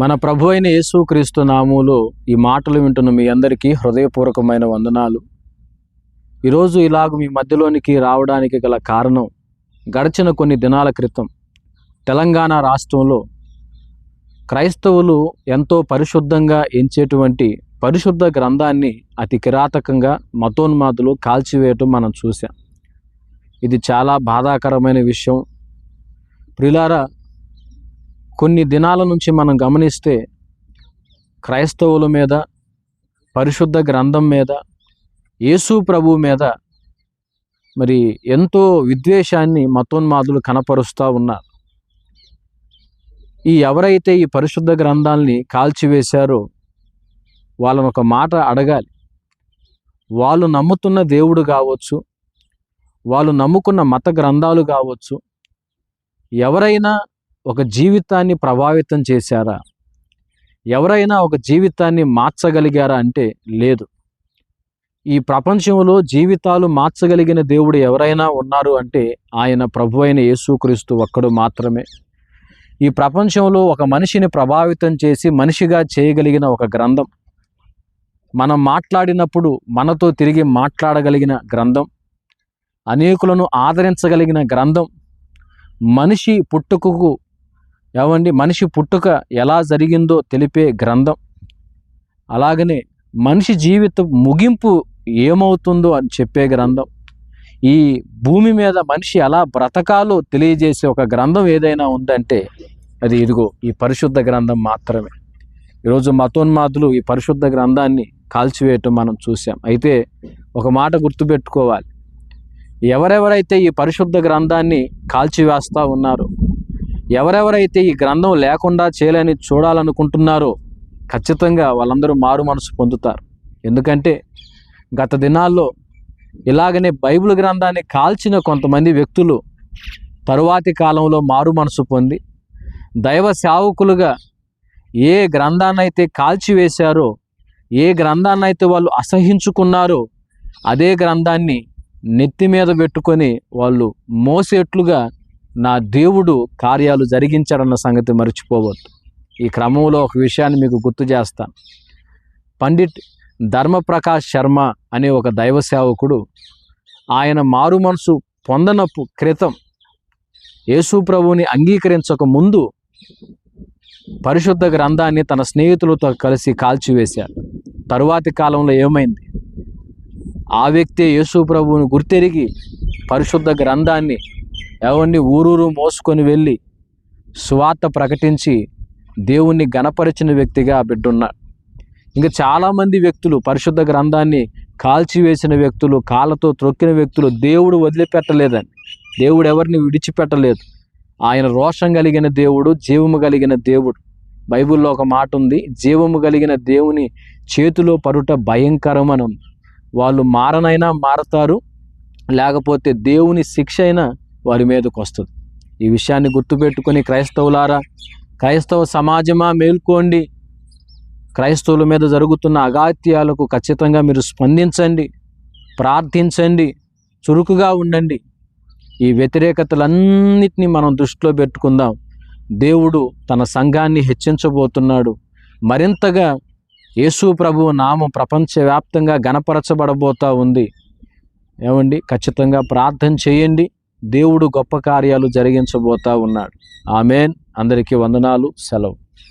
మన ప్రభు అయిన యేసుక్రీస్తు నామూలు ఈ మాటలు వింటున్న మీ అందరికీ హృదయపూర్వకమైన వందనాలు. ఈరోజు ఇలాగ మీ మధ్యలోనికి రావడానికి గల కారణం గడిచిన కొన్ని దినాల క్రితం తెలంగాణ రాష్ట్రంలో క్రైస్తవులు ఎంతో పరిశుద్ధంగా ఎంచేటువంటి పరిశుద్ధ గ్రంథాన్ని అతి కిరాతకంగా మతోన్మాదులు కాల్చివేయటం మనం చూసాం ఇది చాలా బాధాకరమైన విషయం. ప్రిలారా కొన్ని దినాల నుంచి మనం గమనిస్తే క్రైస్తవుల మీద పరిశుద్ధ గ్రంథం మీద యేసు ప్రభు మీద మరి ఎంతో విద్వేషాన్ని మతోన్మాదులు కనపరుస్తూ ఉన్నారు. ఈ ఎవరైతే ఈ పరిశుద్ధ గ్రంథాల్ని కాల్చివేశారో వాళ్ళని ఒక మాట అడగాలి. వాళ్ళు నమ్ముతున్న దేవుడు కావచ్చు వాళ్ళు నమ్ముకున్న మత గ్రంథాలు కావచ్చు ఎవరైనా ఒక జీవితాన్ని ప్రభావితం చేశారా? ఎవరైనా ఒక జీవితాన్ని మార్చగలిగారా అంటే లేదు. ఈ ప్రపంచంలో జీవితాలు మార్చగలిగిన దేవుడు ఎవరైనా ఉన్నారు అంటే ఆయన ప్రభు అయిన యేసుక్రీస్తు ఒక్కడు మాత్రమే. ఈ ప్రపంచంలో ఒక మనిషిని ప్రభావితం చేసి మనిషిగా చేయగలిగిన ఒక గ్రంథం. మనం మాట్లాడినప్పుడు మనతో తిరిగి మాట్లాడగలిగిన గ్రంథం. అనేకులను ఆదరించగలిగిన గ్రంథం. మనిషి పుట్టుకకు ఏమండి? మనిషి పుట్టుక ఎలా జరిగిందో తెలిపే గ్రంథం. అలాగనే మనిషి జీవిత ముగింపు ఏమవుతుందో అని చెప్పే గ్రంథం. ఈ భూమి మీద మనిషి ఎలా బ్రతకాలో తెలియజేసే ఒక గ్రంథం ఏదైనా ఉందంటే అది ఇదిగో ఈ పరిశుద్ధ గ్రంథం మాత్రమే. ఈరోజు మతోన్మాదులు ఈ పరిశుద్ధ గ్రంథాన్ని కాల్చివేయటం మనం చూసాం అయితే ఒక మాట గుర్తుపెట్టుకోవాలి. ఎవరెవరైతే ఈ పరిశుద్ధ గ్రంథాన్ని కాల్చివేస్తూ ఉన్నారో ఎవరెవరైతే ఈ గ్రంథం లేకుండా చేయాలని చూడాలనుకుంటున్నారో ఖచ్చితంగా వాళ్ళందరూ మారు మనసు పొందుతారు. ఎందుకంటే గత దినాల్లో ఇలాగనే బైబిల్ గ్రంథాన్ని కాల్చిన కొంతమంది వ్యక్తులు తరువాతి కాలంలో మారు మనసు పొంది దైవ సేవకులుగా ఏ గ్రంథాన్నైతే కాల్చివేశారో ఏ గ్రంథాన్నైతే వాళ్ళు అసహించుకున్నారో అదే గ్రంథాన్ని నెత్తి మీద పెట్టుకొని వాళ్ళు మోసేట్లుగా నా దేవుడు కార్యాలు జరిగించాడన్న సంగతి మర్చిపోవద్దు. ఈ క్రమంలో ఒక విషయాన్ని మీకు గుర్తు చేస్తాను. పండిట్ ధర్మప్రకాష్ శర్మ అనే ఒక దైవ సేవకుడు ఆయన మారు మనసు పొందనపు క్రితం యేసు ప్రభువుని అంగీకరించక ముందు పరిశుద్ధ గ్రంథాన్ని తన స్నేహితులతో కలిసి కాల్చివేశారు. తరువాతి కాలంలో ఏమైంది? ఆ వ్యక్తే యేసు ప్రభువుని గుర్తెరిగి పరిశుద్ధ గ్రంథాన్ని ఎవరిని ఊరూరు మోసుకొని వెళ్ళి స్వార్థ ప్రకటించి దేవుణ్ణి గణపరిచిన వ్యక్తిగా ఆ బిడ్డ ఉన్నాడు ఇంకా చాలామంది వ్యక్తులు పరిశుద్ధ గ్రంథాన్ని కాల్చివేసిన వ్యక్తులు కాళ్ళతో త్రొక్కిన వ్యక్తులు దేవుడు వదిలిపెట్టలేదని. దేవుడు ఎవరిని విడిచిపెట్టలేదు. ఆయన రోషం కలిగిన దేవుడు జీవము కలిగిన దేవుడు. బైబిల్లో ఒక మాట ఉంది జీవము కలిగిన దేవుని చేతిలో పరుట భయంకరమనం వాళ్ళు మారనైనా మారతారు లేకపోతే దేవుని శిక్ష అయినా వారి మీదకు వస్తుంది. ఈ విషయాన్ని గుర్తుపెట్టుకొని క్రైస్తవులారా క్రైస్తవ సమాజమా మేల్కోండి. క్రైస్తవుల మీద జరుగుతున్న అగాత్యాలకు ఖచ్చితంగా మీరు స్పందించండి ప్రార్థించండి చురుకుగా ఉండండి. ఈ వ్యతిరేకతలన్నిటినీ మనం దృష్టిలో పెట్టుకుందాం. దేవుడు తన సంఘాన్ని హెచ్చించబోతున్నాడు. మరింతగా యేసు ప్రభువు నామం ప్రపంచవ్యాప్తంగా గణపరచబడబోతా ఉంది. ఏమండి? ఖచ్చితంగా ప్రార్థన చేయండి. దేవుడు గొప్ప కార్యాలు జరిగించబోతా ఉన్నాడు. ఆమెన్. అందరికీ వందనాలు. సెలవు.